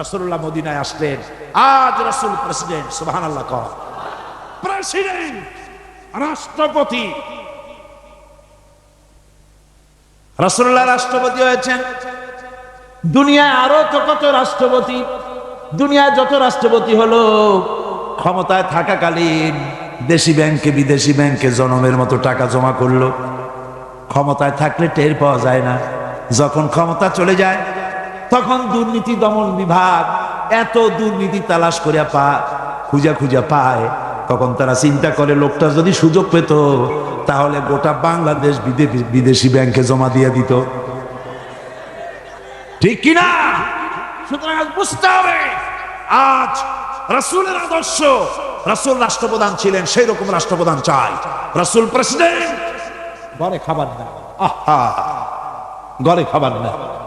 রসুল্লাহ মদিনায় আসলেন। আজ রসুল প্রেসিডেন্ট সুবাহান আল্লাহ কর। প্রেসিডেন্ট, রাষ্ট্রপতি। রসুল্লাহ রাষ্ট্রপতি হয়েছেন। দুনিয়ায় আরও তো কত রাষ্ট্রপতি? দুনিয়ায় যত রাষ্ট্রপতি হলো, ক্ষমতায় থাকাকালীন দেশি ব্যাংকে বিদেশি ব্যাংকে জনমের মতো টাকা জমা করল। ক্ষমতায় থাকলে টের পাওয়া যায় না। যখন ক্ষমতা চলে যায় তখন দুর্নীতি দমন বিভাগ এত দুর্নীতি তালাশ করিয়া পা, খুঁজা খুঁজা পায়। তখন তারা চিন্তা করে, লোকটা যদি সুযোগ পেত, তাহলে গোটা বাংলাদেশ বিদে- বিদেশি ব্যাংকে জমা দিয়ে দিত। ঠিক কিনা? সুতরাং বুঝতে হবে, আজ রাসূলের আদর্শ, রাসূল রাষ্ট্রপ্রধান ছিলেন, সেই রকম রাষ্ট্রপ্রধান চাই। রাসূল প্রেসিডেন্ট, ঘরে খাবার না আহা, ঘরে খাবার না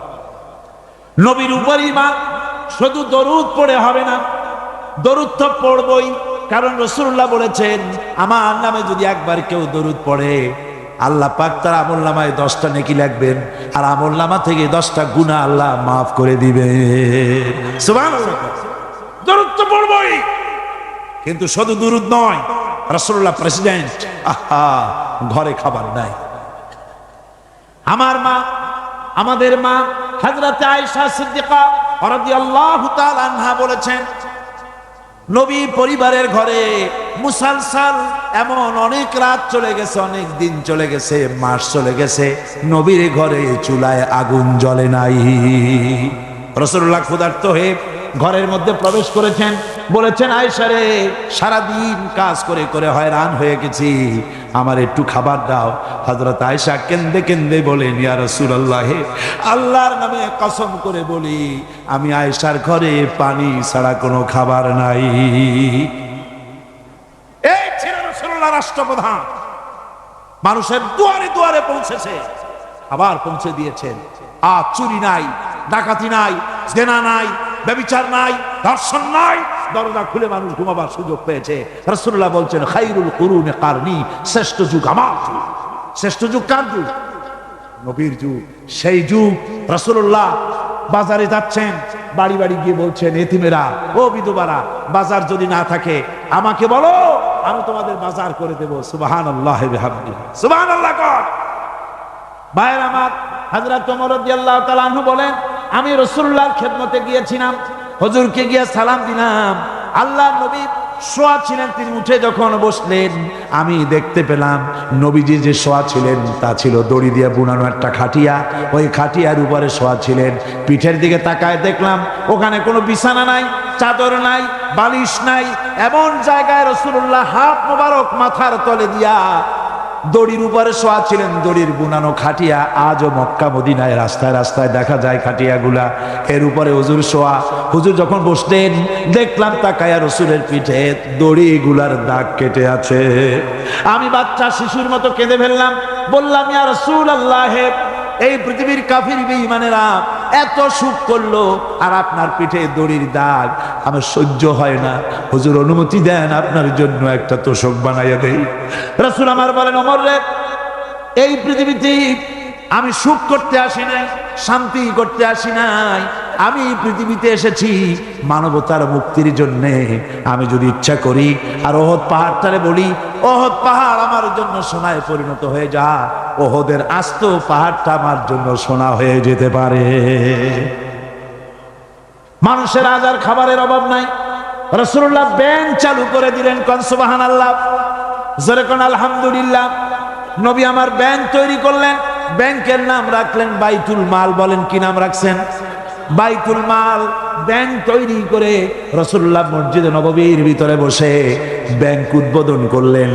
নবীর উপর ইমান শুধু দরুদ পড়ে হবে না। দরুদ তো পড়বই, কারণ রসুল্লাহ বলেছেন, আমার নামে যদি একবার কেউ দরুদ পড়ে, আল্লাহ পাক তার আমল নামায় দশটা নেকি লাগবেন আর আমল নামা থেকে দশটা গুণা আল্লাহ মাফ করে দিবে পড়বই, কিন্তু শুধু দরুদ নয় রসুল্লাহ প্রেসিডেন্ট আহা, ঘরে খাবার নাই। আমার মা, আমাদের মা হযরত আয়েশা সিদ্দিকা রাদিয়াল্লাহু তাআলা আনহা বলেছেন, নবী পরিবারের ঘরে মুসালসাল এমন অনেক রাত চলে গেছে, অনেক দিন চলে গেছে, মাস চলে গেছে, নবীর ঘরে চুলায় আগুন জ্বলে নাই। রসুল্লাহ ক্ষুধার্ত হয়ে ঘরের মধ্যে প্রবেশ করেছেন। বলেছেন আয়সারে সারাদিন কাজ করে করে হয়রান হয়ে গেছি। আমার একটু খাবার দাও। হজরত আয়সা কেন্দে কেন্দে বলেন, ইয়া রসুল্লাহ আল্লাহর নামে কসম করে বলি, আমি আয়সার ঘরে পানি ছাড়া কোনো খাবার নাই। এই ছিল রাষ্ট্রপ্রধান। মানুষের দুয়ারে দুয়ারে পৌঁছেছে। আবার পৌঁছে দিয়েছেন। আর চুরি নাই, ডাকাতি নাই, জেনা নাই ব্যবিচার নাই ধর্ষণ নাই। দরজা খুলে মানুষ ঘুমাবার সুযোগ পেয়েছে। রসুল্লাহ বলছেন, খাইরুল কুরুনে কারনি, শ্রেষ্ঠ যুগ আমার যুগ। শ্রেষ্ঠ যুগ কার যুগ? নবীর যুগ। সেই যুগ রসুল্লাহ বাজারে যাচ্ছেন, বাড়ি বাড়ি গিয়ে বলছেন, এতিমেরা, ও বিধবারা, বাজার যদি না থাকে, আমাকে বলো, আমি তোমাদের বাজার করে দেবো। সুবাহান আল্লাহ সুবাহান আল্লাহ কর। ভাইয়ের আমার হাজরত ওমর রাদিয়াল্লাহু তাআলা বলেন আমি রাসূলুল্লাহর খেদমতে গিয়েছিলাম, হুজুরকে গিয়ে সালাম দিলাম। আল্লাহ নবী শোয়া ছিলেন, তিনি উঠে যখন বসলেন, আমি দেখতে পেলাম নবীজি যে শোয়া ছিলেন, তা ছিল দড়ি দিয়ে বুনানো একটা খাটিয়া। ওই খাটিয়ার উপরে শোয়া ছিলেন। পিঠের দিকে তাকায় দেখলাম, ওখানে কোনো বিছানা নাই, চাদর নাই, বালিশ নাই, এমন জায়গায় রসুল্লাহ হাত মোবারক মাথার তলে দিয়া দড়ির উপরে শোয়া ছিলেন, দড়ির বুনানো খাটিয়া, আজও মক্কা মদিনায় রাস্তায় রাস্তায় দেখা যায় খাটিয়াগুলা। এর উপরে হুজুর শোয়া, হুজুর যখন বসতেন, দেখলাম তাকায়া রসুলের পিঠে দড়িগুলার দাগ কেটে আছে। আমি বাচ্চা শিশুর মতো কেঁদে ফেললাম, বললাম, ইয়া রসুল আল্লাহে এই পৃথিবীর কাফির বেঈমানেরা এত সুখ করল, আর আপনার পিঠে দড়ির দাগ। আমার সহ্য হয় না। হুজুর অনুমতি দেন আপনার জন্য একটা তোষক বানাইয়া দেই। রাসূল আমার বলেন অমর রে, এই পৃথিবীতে আমি সুখ করতে আসি নাই, শান্তি করতে আসি নাই আমি এই পৃথিবীতে এসেছি মানবতার মুক্তির জন্যে। আমি যদি ইচ্ছা করি, আর ওহদ পাহাড়টারে বলি, ওহদ পাহাড় আমার জন্য সোনায় পরিণত হয়ে যা। ওহদের আস্ত পাহাড়টা আমার জন্য সোনা হয়ে যেতে পারে। মানুষের আজার খাবারের অভাব নাই। রসুল্লাহ ব্যাংক চালু করে দিলেন কনসবাহান আল্লাহ যেরকম আলহামদুলিল্লাহ। নবী আমার ব্যাংক তৈরি করলেন। ব্যাংকের নাম রাখলেন বাইতুল মাল। বলেন কি নাম রাখছেন? বাইতুল মাল ব্যাংক তৈরি করে রসুল্লাহ মসজিদে নববীর ভিতরে বসে ব্যাংক উদ্বোধন করলেন।